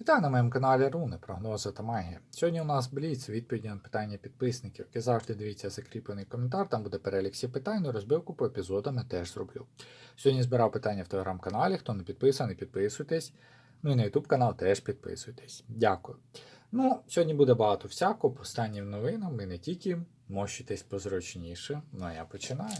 Вітаю на моєму каналі Руни, прогнози та магія. Сьогодні у нас бліц, відповіді на питання підписників. Як і завжди дивіться закріплений коментар, там буде перелік всіх питань, ну, розбивку по епізодам я теж зроблю. Сьогодні збирав питання в телеграм-каналі, хто не підписаний, підписуйтесь. Ну і на YouTube канал теж підписуйтесь. Дякую. Ну, сьогодні буде багато всякого, по останнім новинам і не тільки. Мощитесь позручніше. Ну а я починаю.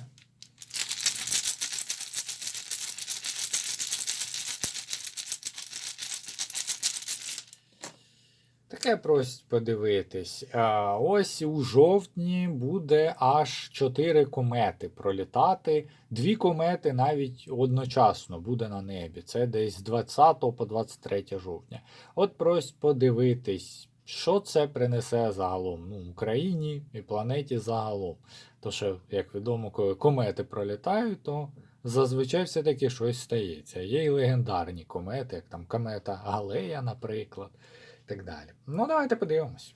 Таке просить подивитись. А, ось у жовтні буде аж 4 комети пролітати. Дві комети навіть одночасно буде на небі. Це десь з 20 по 23 жовтня. От просить подивитись, що це принесе загалом ну, Україні і планеті загалом. То що, як відомо, коли комети пролітають, то зазвичай все-таки щось стається. Є й легендарні комети, як там комета Галея, наприклад так далі. Ну, давайте подивимось.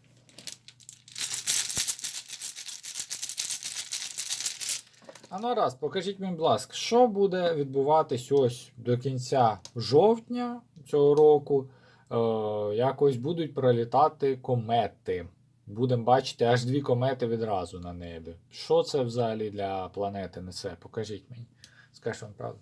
А ну раз, покажіть мені, будь ласка, що буде відбуватись ось до кінця жовтня цього року. Е, якось будуть пролітати комети. Будемо бачити аж дві комети відразу на небі. Що це взагалі для планети несе? Покажіть мені. Скажіть вам правду.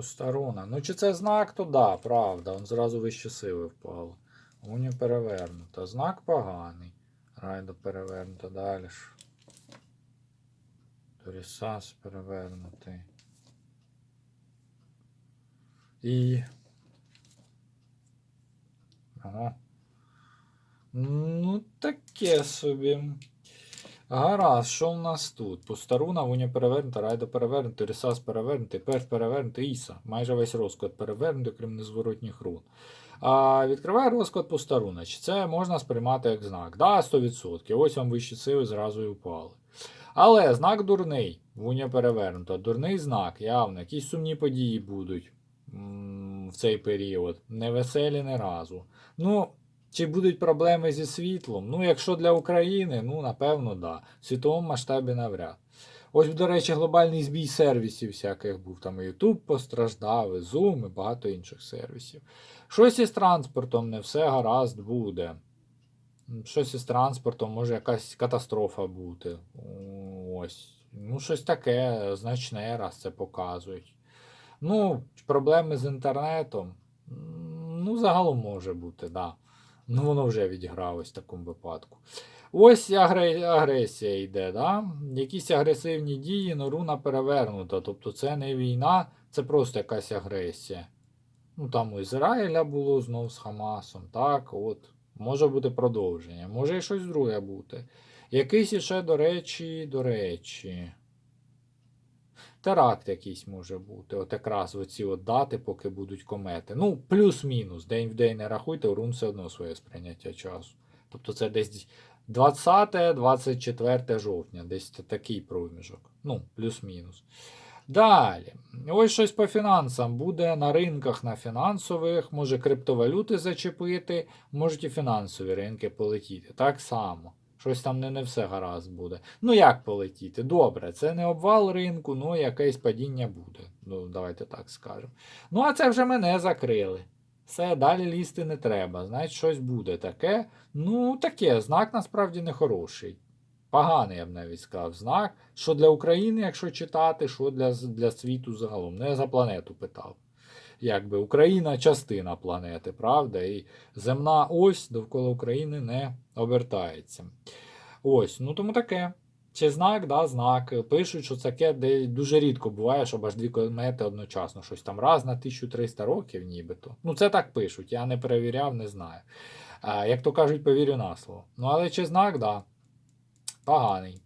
Постарона. Ну, чи це знак, то да, правда. Он зразу вище сили впало. Уні перевернута. Знак поганий. Райдо перевернута далі. ж. Торісас перевернутий. І. Ага. Ну, таке собі. Гаразд, що в нас тут? Постаруна, Вуня перевернута, Райда перевернута, Рісас перевернутий, Перф перевернутий, Іса. Майже весь розклад перевернутий, крім незворотніх рун. А відкриває розклад Постаруна. Чи це можна сприймати як знак? Да, 100%. Ось вам вищі сили зразу і впали. Але знак дурний. Вуня перевернута. Дурний знак, явно. Якісь сумні події будуть в цей період. Невеселі не разу. Ну, чи будуть проблеми зі світлом? Ну, якщо для України, ну, напевно, да. В світовому масштабі навряд. Ось, до речі, глобальний збій сервісів всяких був. Там YouTube постраждав, і Zoom, і багато інших сервісів. Щось із транспортом не все гаразд буде. Щось із транспортом, може якась катастрофа бути. Ось. Ну, щось таке значне, раз це показують. Ну, проблеми з інтернетом. Ну, загалом може бути, так. Да. Ну, воно вже відігралось в такому випадку. Ось агресія йде, да? якісь агресивні дії, но руна перевернута. Тобто це не війна, це просто якась агресія. Ну, там у Ізраїля було знов з Хамасом. Так, от. Може бути продовження, може і щось друге бути. Якийсь іще, до речі, до речі. Теракт якийсь може бути. От якраз оці от дати, поки будуть комети. Ну, плюс-мінус. День в день не рахуйте, урун все одно своє сприйняття часу. Тобто це десь 20-24 жовтня, десь такий проміжок. Ну, плюс-мінус. Далі. Ось щось по фінансам. Буде на ринках на фінансових, може криптовалюти зачепити, можуть і фінансові ринки полетіти. Так само. Щось там не, не все гаразд буде. Ну як полетіти? Добре, це не обвал ринку, ну якесь падіння буде. Ну, давайте так скажемо. Ну, а це вже мене закрили. Все, далі лізти не треба. Значить, щось буде таке. Ну, таке, знак насправді не хороший. Поганий, я б навіть сказав, знак. Що для України, якщо читати, що для, для світу загалом. Ну, я за планету питав. Якби Україна частина планети, правда? І земна ось довкола України не обертається. Ось, ну тому таке. Чи знак, да, знак. Пишуть, що таке де дуже рідко буває, щоб аж дві комети одночасно. Щось там раз на 1300 років, нібито. Ну, це так пишуть, я не перевіряв, не знаю. Як то кажуть, повірю на слово. Ну, але чи знак, да. Поганий.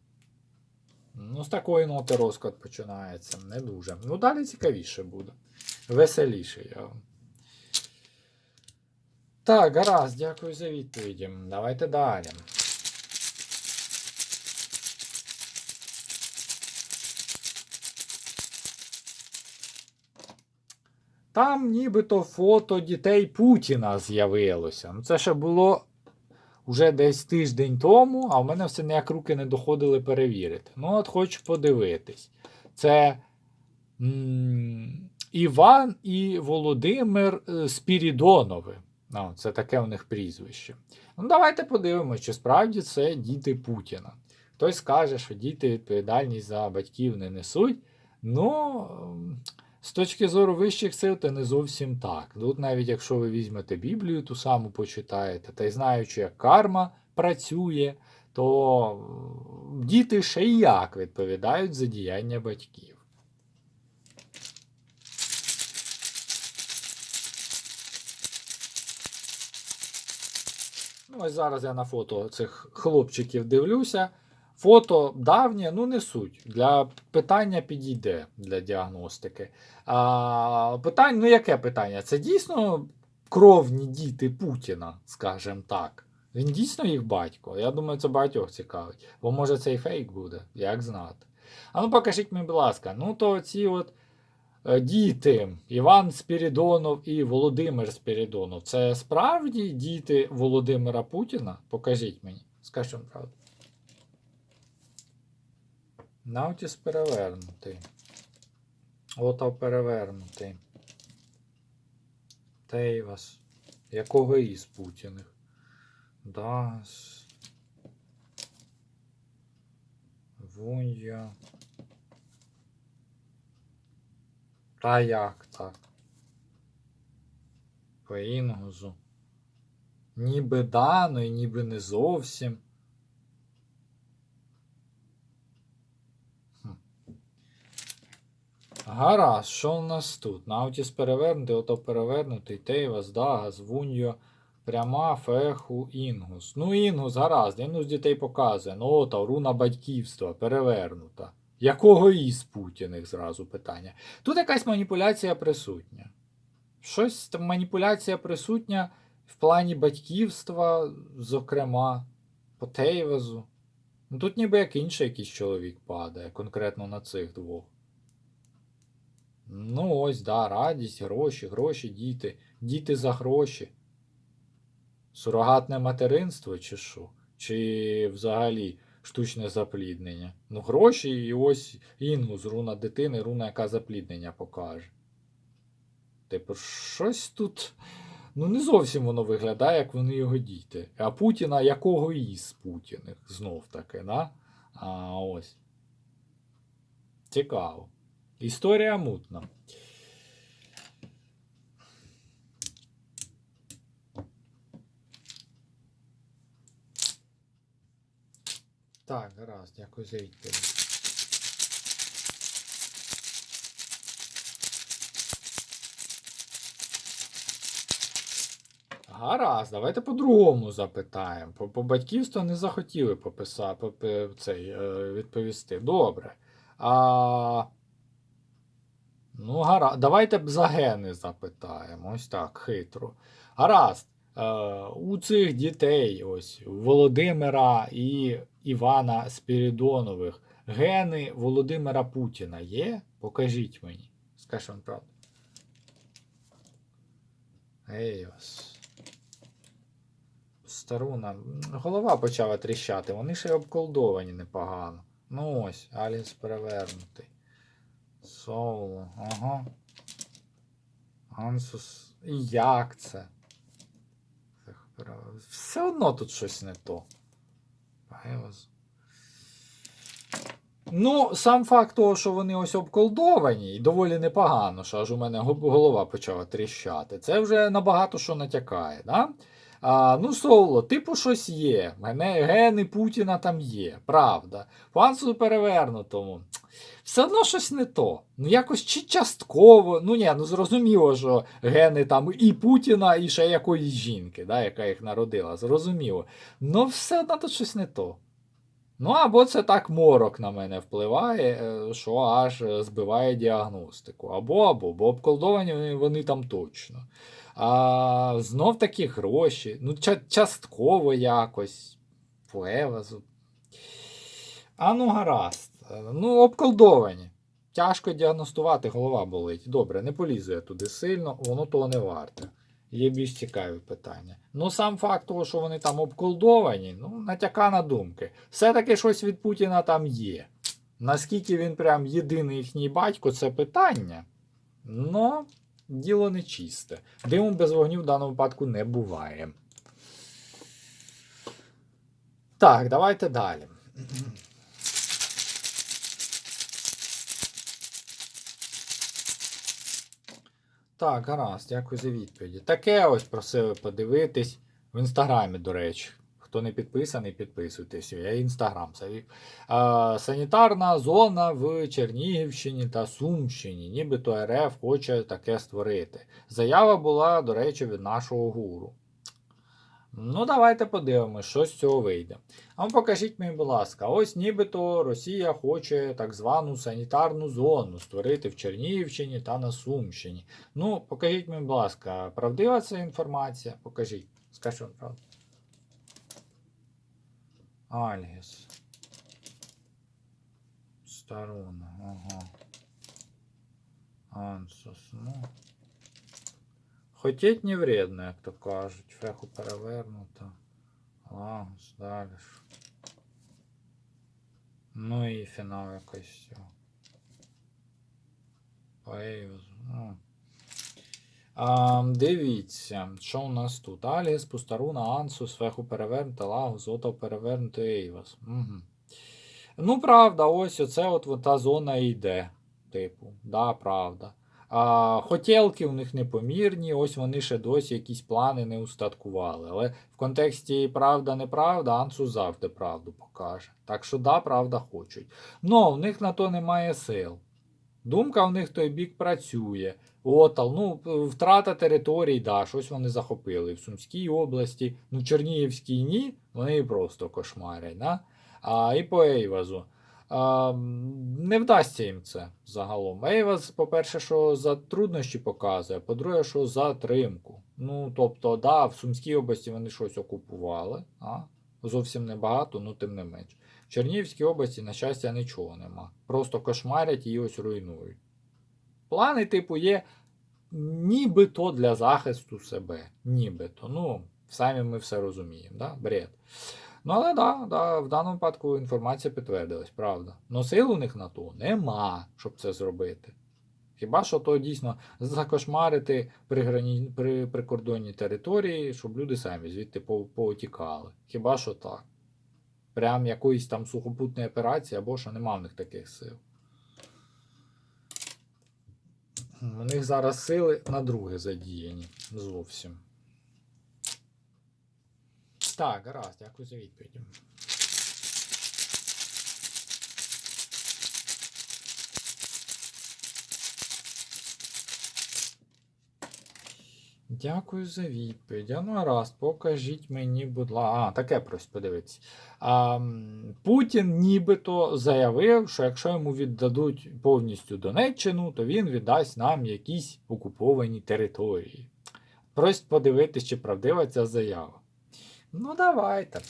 Ну, з такої ноти розклад починається. Не дуже. Ну, далі цікавіше буде. Веселіше я. Так, гаразд, дякую за відповіді. Давайте далі. Там нібито фото дітей Путіна з'явилося. Ну, це ще було вже десь тиждень тому, а в мене все ніяк руки не доходили перевірити. Ну, от хочу подивитись. Це м- Іван і Володимир е, Спірідонови. Ну, це таке у них прізвище. Ну, давайте подивимося, чи справді це діти Путіна. Хтось скаже, що діти відповідальність за батьків не несуть. Ну, з точки зору вищих сил, це не зовсім так. Тут навіть якщо ви візьмете Біблію, ту саму почитаєте, та й знаючи, як карма працює, то діти ще й як відповідають за діяння батьків. Ну, ось зараз я на фото цих хлопчиків дивлюся. Фото давнє, ну не суть. Для питання підійде для діагностики. А, питань, ну яке питання? Це дійсно кровні діти Путіна, скажімо так. Він дійсно їх батько. Я думаю, це багатьох цікавить. Бо може це і фейк буде, як знати. А ну покажіть мені, будь ласка, ну то ці от е, діти Іван Спірідонов і Володимир Спірідонов. Це справді діти Володимира Путіна? Покажіть мені. Скажіть вам правду. Наутіс перевернутий. Ото перевернутий. Тейвас. Якого із Путіних? Дас. Вунья. Та як так? По інгузу. Ніби да, ну і ніби не зовсім. Гаразд, що у нас тут? Наутіс перевернутий, ото перевернутий, Тейвас, Дагас, Вуньо, пряма, феху, інгус. Ну, інгус, гаразд, інгус дітей показує. Ну, ото, руна батьківства, перевернута. Якого із Путіних зразу питання. Тут якась маніпуляція присутня. Щось там маніпуляція присутня в плані батьківства, зокрема, по Тейвазу. Ну тут ніби як інший якийсь чоловік падає, конкретно на цих двох. Ну, ось, да, радість, гроші, гроші, діти. Діти за гроші. Сурогатне материнство, чи що? Чи взагалі штучне запліднення? Ну, гроші і ось інгус, руна дитини, руна, яка запліднення покаже. Типу, щось тут. Ну, не зовсім воно виглядає, як вони його діти. А Путіна якого із Путіних? Знов таки, да? А ось. Цікаво. Історія мутна. Так, гаразд, дякую за відповідь. Гаразд, давайте по-другому запитаємо. По, по батьківству не захотіли пописати, попи, цей, е, відповісти. Добре. А, ну, гаразд. Давайте б за гени запитаємо. Ось так, хитро. Гаразд. Е, у цих дітей, ось Володимира і Івана Спірідонових, гени Володимира Путіна є? Покажіть мені. Скажіть вам правду. Ей ось. Старуна. Голова почала тріщати. Вони ще обколдовані непогано. Ну ось, Аліс перевернутий. Соло. Ага. Ансус. Як це? Все одно тут щось не то. Ну, сам факт того, що вони ось обколдовані, і доволі непогано, що аж у мене голова почала тріщати. Це вже набагато що натякає. Да? А, ну, Соло, типу, щось є. Мене гени Путіна там є, правда. Фансу перевернутому. Все одно щось не то. Ну, якось чи частково. Ну ні, ну зрозуміло, що гени там і Путіна, і ще якоїсь жінки, да, яка їх народила. Зрозуміло. Ну, все одно тут щось не то. Ну, або це так морок на мене впливає, е, що аж е, збиває діагностику. Або, або, бо обколдовані вони- там точно. А знов таки гроші. Ну, ча- частково якось. По Евазу. А ну гаразд. Е, Ну, обколдовані. Тяжко діагностувати, голова болить. Добре, не полізу я туди сильно, воно того не варте. Є більш цікаві питання. Ну, сам факт того, що вони там обколдовані, ну, натяка на думки. Все-таки щось від Путіна там є. Наскільки він прям єдиний їхній батько, це питання. Но діло не чисте. Диму без вогню в даному випадку не буває. Так, давайте далі. Так, гаразд, дякую за відповіді. Таке ось просили подивитись в інстаграмі, до речі. Хто не підписаний, підписуйтесь. Я інстаграм завів. Санітарна зона в Чернігівщині та Сумщині, нібито РФ хоче таке створити. Заява була, до речі, від нашого гуру. Ну, давайте подивимось, що з цього вийде. А ну, покажіть мені, будь ласка, ось нібито Росія хоче так звану санітарну зону створити в Чернігівщині та на Сумщині. Ну, покажіть мені, будь ласка, правдива ця інформація? Покажіть. Скажіть, що правда. Альгіс. Старона, ага. Ансус, ну. Хотіть не вредно, як то кажуть. Феху перевернуто. Лагус, далі. Ну і фінал якось. ну. А, дивіться, що у нас тут? Аліс, Пустаруна, Ансус, Феху перевернута, Лагус, Ото перевернуто, Ейвас. Угу. Ну, правда, ось оце от, та зона йде. Типу, да, правда. А, хотілки у них непомірні, ось вони ще досі якісь плани не устаткували. Але в контексті правда-неправда, Ансус завжди правду покаже. Так що да, правда хочуть. Но в них на то немає сил. Думка в них той бік працює. Отал, ну, втрата територій, да, щось вони захопили. В Сумській області, ну, Чернігівській ні, вони просто кошмарять. Да? А, і по Ейвазу. А, не вдасться їм це загалом. Ейваз, по-перше, що за труднощі показує, по-друге, що за тримку. Ну, тобто, да, в Сумській області вони щось окупували, а? зовсім небагато, ну тим не менш. В Чернігівській області, на щастя, нічого нема. Просто кошмарять і ось руйнують. Плани, типу, є нібито для захисту себе. Нібито. Ну, самі ми все розуміємо, да? бред. Ну, але да, да, в даному випадку інформація підтвердилась, правда. Но сил у них на то нема, щоб це зробити. Хіба що то дійсно закошмарити приграні, при прикордонній території, щоб люди самі звідти по- поутікали. Хіба що так. Прям якоїсь там сухопутної операції, або що нема в них таких сил. У них зараз сили на друге задіяні. Зовсім. Так, гаразд, дякую за відповідь. Дякую за відповідь. Ну гаразд, покажіть мені, будь ласка. А, таке прось подивитися. А, Путін нібито заявив, що якщо йому віддадуть повністю Донеччину, то він віддасть нам якісь окуповані території. Просить подивитись, чи правдива ця заява. Ну, давайте.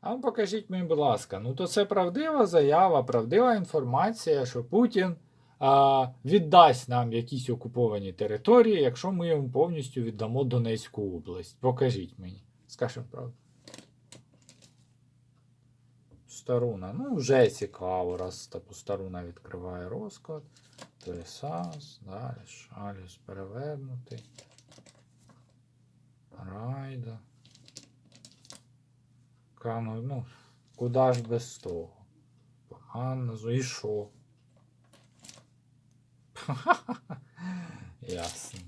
А ну, покажіть мені, будь ласка, ну то це правдива заява, правдива інформація, що Путін а, віддасть нам якісь окуповані території, якщо ми йому повністю віддамо Донецьку область. Покажіть мені. Скажемо правду. Старуна. Ну, вже цікаво, раз типу, Старуна відкриває розклад. Тресас, далі, Аліс перевернутий. Райда. Кану, ну, куди ж без того? Ганназу і що? Ясно.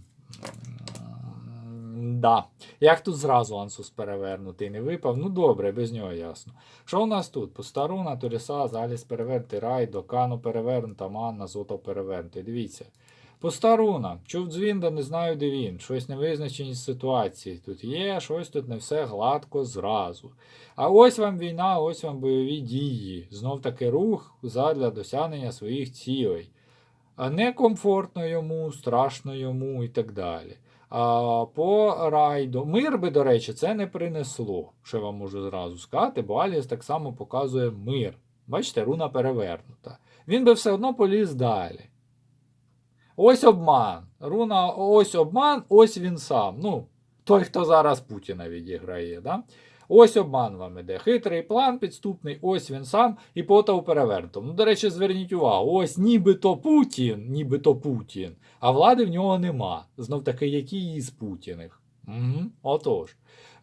Да. Як тут зразу Ансус перевернутий не випав? Ну добре, без нього ясно. Що у нас тут? Постаруна, Торіса, Заліс перевернутий, Райдо, Кану перевернута, Манна, Зото перевернутий. Дивіться. Постаруна, чув дзвінда, не знаю, де він. Щось невизначеність ситуації тут є, щось тут не все гладко зразу. А ось вам війна, ось вам бойові дії. Знов таки рух задля досягнення своїх цілей. А некомфортно йому, страшно йому і так далі. По райду. Мир би, до речі, це не принесло, що я вам можу зразу сказати, бо Аліс так само показує мир. Бачите, руна перевернута. Він би все одно поліз далі. Ось обман. Руна, ось обман, ось він сам. Ну, той, хто зараз Путіна відіграє. Да? Ось обман вам іде. Хитрий план підступний, ось він сам і потав перевертом. Ну, до речі, зверніть увагу, ось нібито Путін, нібито Путін, а влади в нього нема. Знов таки, які із Путіних. Угу, отож.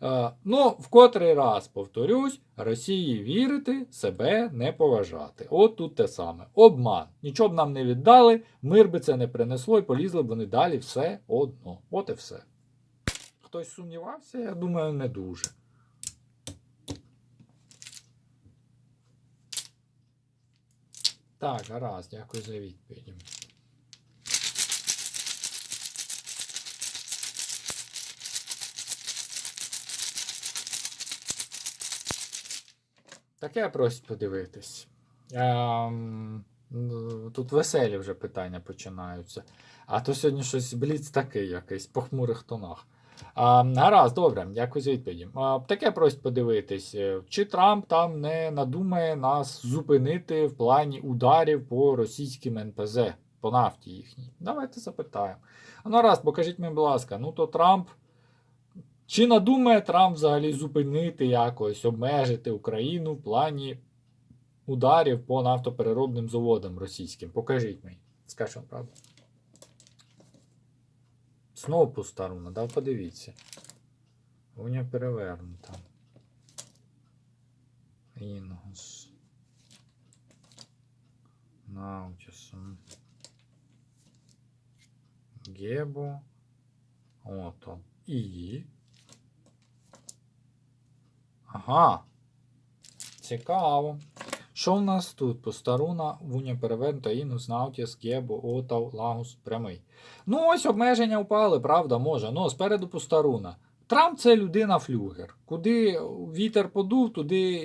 Е, ну, в котрий раз повторюсь, Росії вірити, себе не поважати. От тут те саме. Обман. Нічого б нам не віддали, мир би це не принесло і полізли б вони далі все одно. От і все. Хтось сумнівався, я думаю, не дуже. Так, гаразд, дякую за відповіді. Таке просить подивитись. Ем, ну, тут веселі вже питання починаються. А то сьогодні щось бліц такий якийсь, по хмурих тонах. А, гаразд, добре, дякую за відповіді. А, таке просить подивитись, е, чи Трамп там не надумає нас зупинити в плані ударів по російським НПЗ, по нафті їхній. Давайте запитаємо. Ну, раз, покажіть мені, будь ласка, ну то Трамп. Чи надумає Трамп взагалі зупинити якось, обмежити Україну в плані ударів по нафтопереробним заводам російським? Покажіть мені. Вам правду. Знову пустаруна, да, подивіться. Уня перевернута. Інгус. Наутісом. Гебо. Ото. І. Ага. Цікаво. Що в нас тут? Постаруна, Вуня перевернута, Інус, Наутіс, Гебо, Отав, Лагус, прямий. Ну, ось обмеження впали, правда, може. Ну, спереду Постаруна. Трамп це людина флюгер. Куди вітер подув, туди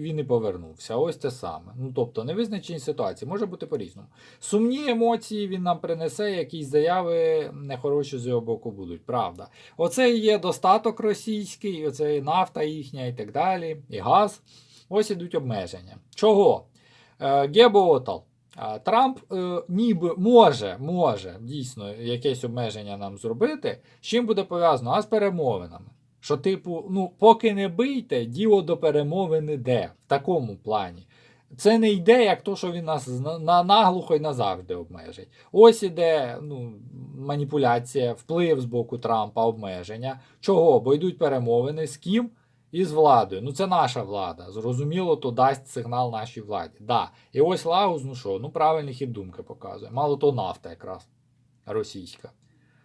він і повернувся. Ось те саме. Ну, тобто, невизначені ситуації може бути по-різному. Сумні емоції він нам принесе, якісь заяви нехороші з його боку будуть. Правда. Оце і є достаток російський, оце і нафта їхня і так далі, і газ. Ось ідуть обмеження. Чого? Е, Гебоотал. Трамп е, ніби може, може дійсно якесь обмеження нам зробити. З чим буде пов'язано? А з перемовинами. Що, типу, ну, поки не бийте, діло до перемовин іде в такому плані. Це не йде, як то, що він нас на, на наглухо й назавжди обмежить. Ось іде ну, маніпуляція, вплив з боку Трампа, обмеження. Чого? Бо йдуть перемовини з ким? Із владою. Ну це наша влада. Зрозуміло, то дасть сигнал нашій владі. Да. І ось Лагус, ну що, ну правильний хід думки показує. Мало то нафта якраз російська.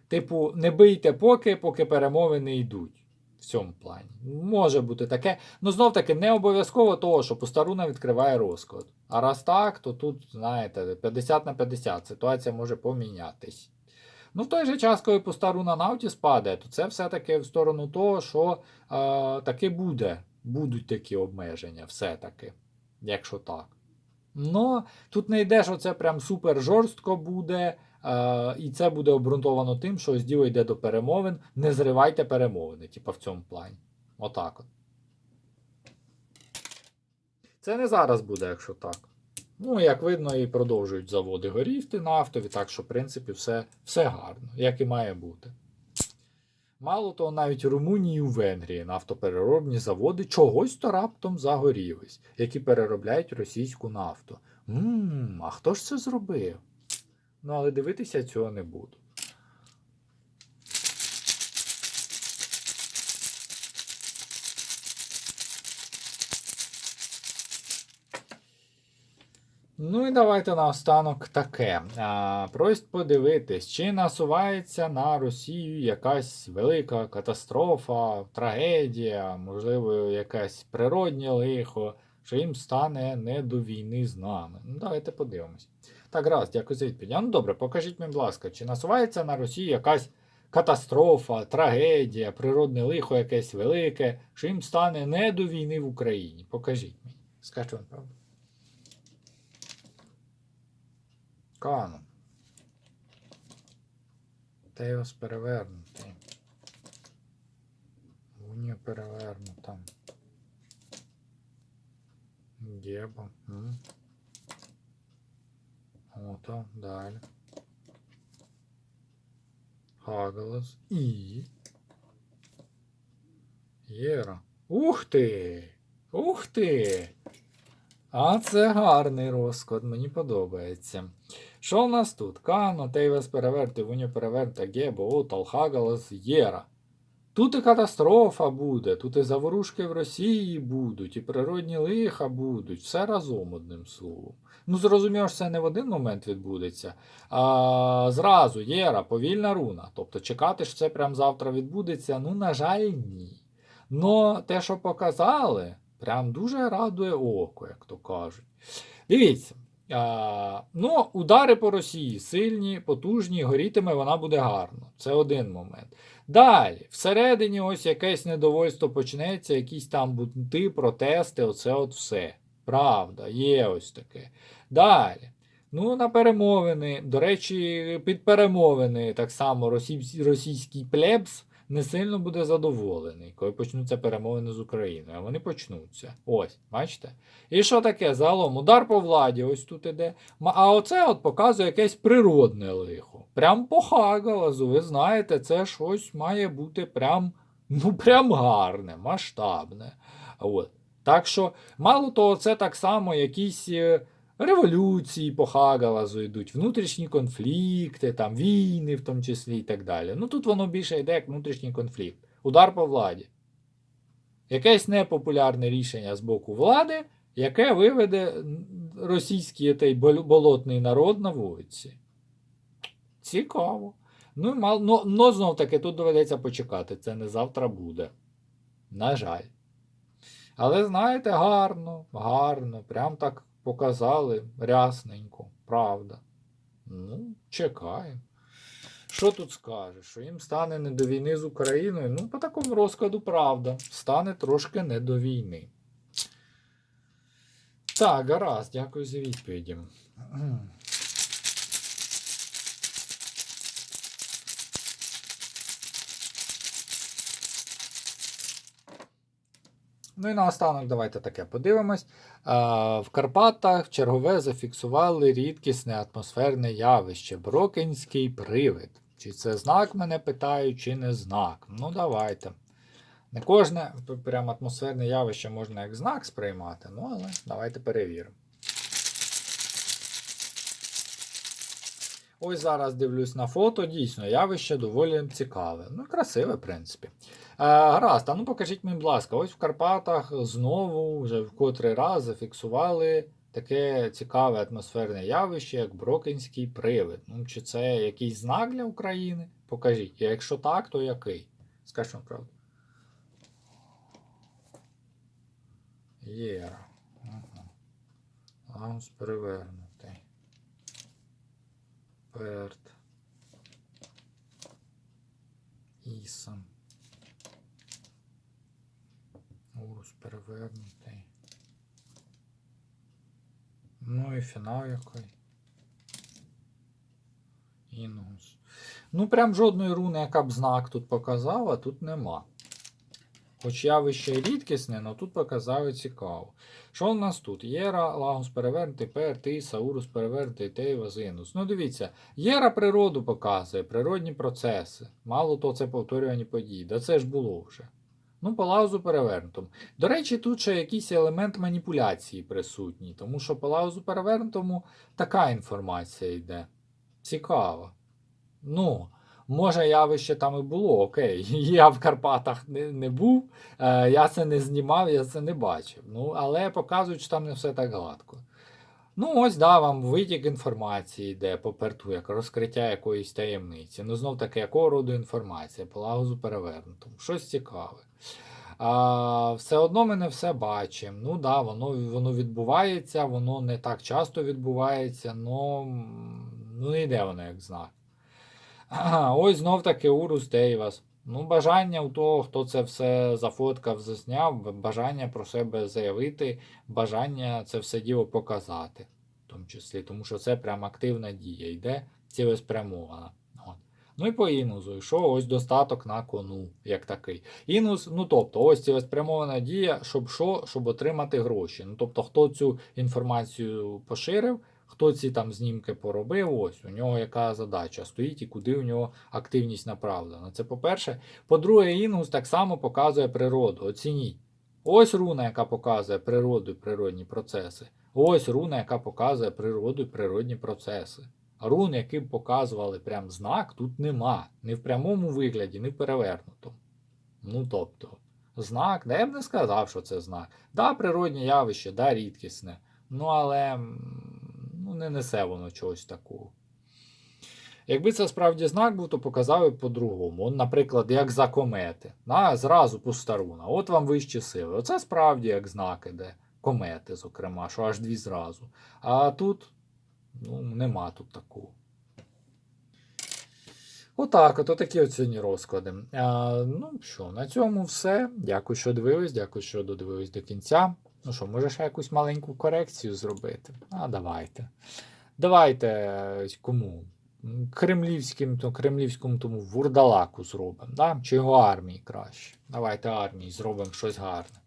Типу, не бийте поки, поки перемовини йдуть. В цьому плані. Може бути таке. Ну, знов таки, не обов'язково того, що Постаруна відкриває розклад. А раз так, то тут, знаєте, 50 на 50 ситуація може помінятись. Ну, в той же час, коли Постаруна Навті спаде, то це все-таки в сторону того, що е, таки буде, будуть такі обмеження, все-таки, якщо так. Ну, тут не йде, що це прям супер жорстко буде, е, і це буде обґрунтовано тим, що ось діло йде до перемовин. Не зривайте перемовини, типу в цьому плані. Отак от. Це не зараз буде, якщо так. Ну, як видно, і продовжують заводи горіти нафтові, так що, в принципі, все, все гарно, як і має бути. Мало того, навіть в Румунії і у Венгрії нафтопереробні заводи чогось то раптом загорілись, які переробляють російську нафту. Ммм, а хто ж це зробив? Ну, але дивитися цього не буду. Ну і давайте наостанок таке. А, Просить подивитись, чи насувається на Росію якась велика катастрофа, трагедія, можливо, якесь природнє лихо, що їм стане не до війни з нами. Ну, давайте подивимось. Так, раз, дякую за відповідь. Ну добре, покажіть мені, будь ласка, чи насувається на Росію якась катастрофа, трагедія, природне лихо якесь велике, що їм стане не до війни в Україні? Покажіть мені. Скажіть вам правду. Канон. Теос перевернутий. Унія перевернута. Геба. Ото, далі. Хагалас. І. Єра. Ух ти! Ух ти! А це гарний розклад, мені подобається. Що в нас тут? Кано, Тейвес переверти, Вуня переверта, Гебо, Талхагалас, Єра. Тут і катастрофа буде, тут і заворушки в Росії будуть, і природні лиха будуть, все разом одним словом. Ну, зрозуміло, що це не в один момент відбудеться. А, зразу, Єра, повільна руна. Тобто чекати, що це прямо завтра відбудеться, ну, на жаль, ні. Но те, що показали, прям дуже радує око, як то кажуть. Дивіться. А, ну, удари по Росії сильні, потужні, горітиме вона буде гарно. Це один момент. Далі, всередині ось якесь недовольство почнеться, якісь там бунти, протести, оце от все. Правда, є ось таке. Далі. Ну, на перемовини. До речі, під перемовини так само росій- російський плебс не сильно буде задоволений, коли почнуться перемовини з Україною. А вони почнуться. Ось, бачите? І що таке? Загалом удар по владі, ось тут іде. А оце от показує якесь природне лихо. Прям по Хагалазу, ви знаєте, це щось має бути прям, ну, прям гарне, масштабне. От. Так що, мало того, це так само якісь е, революції по Хагалазу йдуть, внутрішні конфлікти, там, війни в тому числі і так далі. Ну тут воно більше йде як внутрішній конфлікт. Удар по владі. Якесь непопулярне рішення з боку влади, яке виведе російський той болотний народ на вулиці. Цікаво. Ну, мал, ну, ну знов таки тут доведеться почекати. Це не завтра буде. На жаль. Але знаєте, гарно, гарно, прям так показали рясненько, правда. Ну, чекаємо. Що тут скажеш? Що їм стане не до війни з Україною? Ну, по такому розкладу, правда, стане трошки не до війни. Так, гаразд, дякую за відповіді. Ну і наостанок давайте таке подивимось. В Карпатах чергове зафіксували рідкісне атмосферне явище Брокенський привид. Чи це знак мене питають, чи не знак? Ну, давайте. Не кожне прям атмосферне явище можна як знак сприймати, ну але давайте перевіримо. Ось зараз дивлюсь на фото, дійсно, явище доволі цікаве. Ну, красиве, в принципі. Е, гаразд, а ну покажіть мені, будь ласка, ось в Карпатах знову вже в котрий раз зафіксували таке цікаве атмосферне явище, як Брокенський привид. Ну, чи це якийсь знак для України? Покажіть. Якщо так, то який? Скажіть вам правду. Єра. Ага. Ламс перевернутий. Перт. Іса. Урус перевернутий. Ну і фінал який. Інгус. Ну, прям жодної руни, яка б знак тут показала, тут нема. Хоч явище рідкісне, але тут показали цікаво. Що у нас тут? Єра, Лагус перевернутий, Пер, Тиса, Урус перевернутий, Тейва, Зинус. Ну дивіться, Єра природу показує, природні процеси. Мало то це повторювані події. Да це ж було вже. Ну, по лаузу перевернутому. До речі, тут ще якийсь елемент маніпуляції присутній, тому що по лаузу перевернутому така інформація йде. Цікаво. Ну, може, явище там і було, окей. Я в Карпатах не, не був, е, я це не знімав, я це не бачив. Ну, але показують, що там не все так гладко. Ну, ось да, вам витік інформації йде по перту, як розкриття якоїсь таємниці. Ну, знов таки, якого роду інформація, по лагозу перевернутому. Щось цікаве. А, все одно ми не все бачимо. Ну да, воно, воно відбувається, воно не так часто відбувається, но ну, не йде воно як знак. Ага, ось знов таки Урус Дейвас. Ну, бажання у того, хто це все зафоткав, засняв, бажання про себе заявити, бажання це все діло показати, в тому числі, тому що це прям активна дія, йде цілеспрямована. Ну і по інузу, йшов ось достаток на кону, як такий. Інус, ну тобто, ось цілеспрямована дія, щоб що, щоб отримати гроші. Ну тобто, хто цю інформацію поширив, хто ці там знімки поробив, ось у нього яка задача стоїть і куди у нього активність направлена. Це по-перше. По-друге, інус так само показує природу. Оцініть. Ось руна, яка показує природу і природні процеси. Ось руна, яка показує природу і природні процеси. Рун, які б показували прям знак, тут нема. Ні в прямому вигляді, ні в перевернутому. Ну тобто, знак, да я б не сказав, що це знак. Да, природнє явище, да, рідкісне. Ну, але не несе воно чогось такого. Якби це справді знак був, то показав би по-другому. Он, наприклад, як за комети. На, зразу пустаруна. От вам вищі сили. Оце справді як знак іде. Комети, зокрема, що аж дві зразу. А тут ну, нема тут такого. Отак, от такі от сьогодні розклади. А, ну що, на цьому все. Дякую, що дивились, дякую, що додивились до кінця. Ну що, може ще якусь маленьку корекцію зробити? А давайте. Давайте кому? Кремлівським, то кремлівському тому вурдалаку зробимо, да? чи його армії краще. Давайте армії зробимо щось гарне.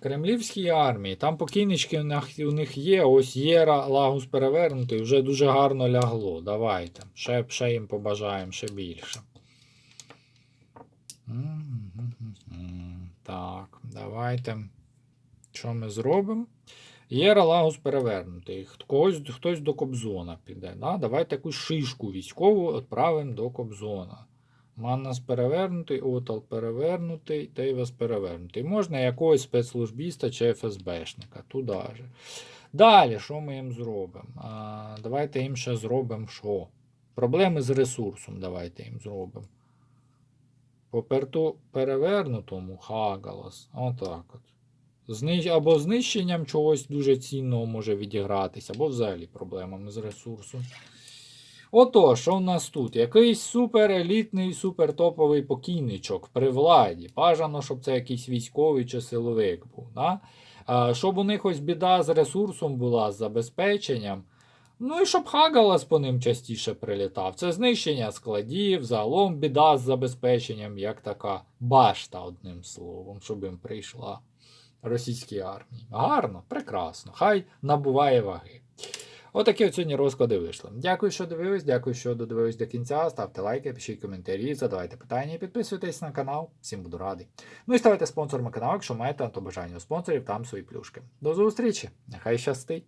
Кремлівській армії, там покійнички у них, є, ось Єра Лагус перевернутий, вже дуже гарно лягло. Давайте. Ще, ще їм побажаємо ще більше. М-м-м-м. Так, давайте. Що ми зробимо? Єра Лагус перевернутий. Хтось, хтось до Кобзона піде. Да? Давайте якусь шишку військову відправимо до Кобзона. Маннас перевернутий, Отал перевернутий, Тейвас перевернутий. Можна якогось спецслужбіста чи ФСБшника. Туди же. Далі, що ми їм зробимо? А, давайте їм ще зробимо що? Проблеми з ресурсом давайте їм зробимо. По перту перевернутому Хагалас. Отак от. Знищ... Або знищенням чогось дуже цінного може відігратися, або взагалі проблемами з ресурсом. Ото, що в нас тут? Якийсь суперелітний, супертоповий покійничок при владі. Бажано, щоб це якийсь військовий чи силовик був. Да? Щоб у них ось біда з ресурсом була, з забезпеченням. Ну і щоб Хагалас по ним частіше прилітав. Це знищення складів, загалом біда з забезпеченням, як така башта, одним словом, щоб їм прийшла російській армії. Гарно, прекрасно. Хай набуває ваги. Отакі от сьогодні розклади вийшли. Дякую, що дивились, дякую, що додивились до кінця. Ставте лайки, пишіть коментарі, задавайте питання підписуйтесь на канал. Всім буду радий. Ну і ставайте спонсорами каналу, якщо маєте, то бажання у спонсорів там свої плюшки. До зустрічі! Нехай щастить!